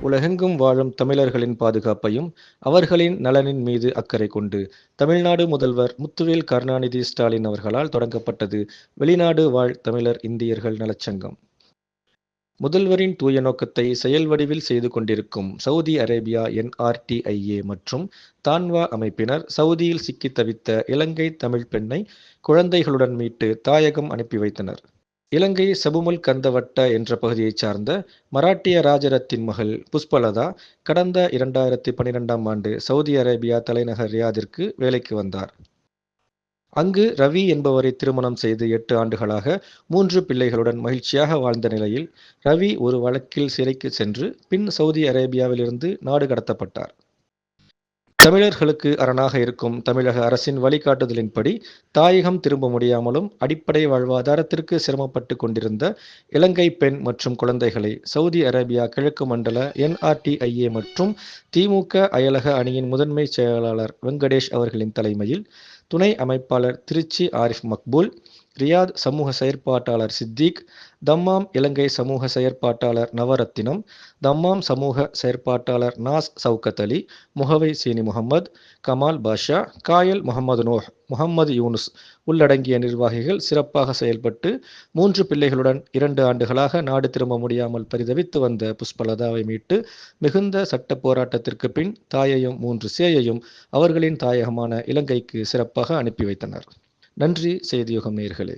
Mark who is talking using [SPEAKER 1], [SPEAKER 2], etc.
[SPEAKER 1] உலகெங்கும் வாழும் தமிழர்களின் பாதுகாப்பையும் அவர்களின் நலனின் மீது அக்கறை கொண்டு தமிழ்நாடு முதல்வர் முத்துவேல் கருணாநிதி ஸ்டாலின் அவர்களால் தொடங்கப்பட்டது வெளிநாடு வாழ் தமிழர் இந்தியர்கள் நலச்சங்கம். முதல்வரின் தூய நோக்கத்தை செயல் வடிவில் செய்து கொண்டிருக்கும் சவுதி அரேபியா என்ஆர்டிஐஏ மற்றும் தான்வா அமைப்பினர் சவுதியில் சிக்கி தவித்த இலங்கை தமிழ் பெண்ணை குழந்தைகளுடன் மீட்டு தாயகம் அனுப்பி வைத்தனர். இலங்கை சபுமுல் கந்தவட்ட என்ற பகுதியைச் சார்ந்த மராட்டிய ராஜரத்தின் மகள் புஷ்பலதா கடந்த இரண்டாயிரத்தி பன்னிரெண்டாம் ஆண்டு சவுதி அரேபியா தலைநகர் ரியாதிற்கு வேலைக்கு வந்தார். அங்கு ரவி என்பவரை திருமணம் செய்து எட்டு ஆண்டுகளாக மூன்று பிள்ளைகளுடன் மகிழ்ச்சியாக வாழ்ந்த நிலையில் ரவி ஒரு வழக்கில் சிறைக்கு சென்று பின் சவுதி அரேபியாவிலிருந்து நாடு கடத்தப்பட்டார். தமிழர்களுக்கு அரணாக இருக்கும் தமிழக அரசின் வழிகாட்டுதலின்படி தாயகம் திரும்ப முடியாமலும் அடிப்படை வாழ்வாதாரத்திற்கு சிரமப்பட்டு கொண்டிருந்த இலங்கை பெண் மற்றும் குழந்தைகளை சவுதி அரேபியா கிழக்கு மண்டல என்ஆர்டிஐஏ மற்றும் திமுக அயலக அணியின் முதன்மை செயலாளர் வெங்கடேஷ் அவர்களின் தலைமையில் துணை அமைப்பாளர் திருச்சி ஆரிஃப் மக்பூல் ரியாத் சமூக செயற்பாட்டாளர் சித்திக் தம்மாம் இலங்கை சமூக செயற்பாட்டாளர் நவரத்தினம் தம்மாம் சமூக செயற்பாட்டாளர் நாஸ் சவுகத் அலி முகவை சீனி முகமது கமால் பாஷா காயல் முகமது நோஹ் முகமது யூனுஸ் உள்ளடங்கிய நிர்வாகிகள் சிறப்பாக செயல்பட்டு மூன்று பிள்ளைகளுடன் இரண்டு ஆண்டுகளாக நாடு திரும்ப முடியாமல் பரிதவித்து வந்த புஷ்பலதாவை மீட்டு மிகுந்த சட்ட போராட்டத்திற்கு பின் தாயையும் மூன்று சேயையும் அவர்களின் தாயகமான இலங்கைக்கு சிறப்பாக அனுப்பி வைத்தனர். நன்றி செய்தியுகம் நேர்களே.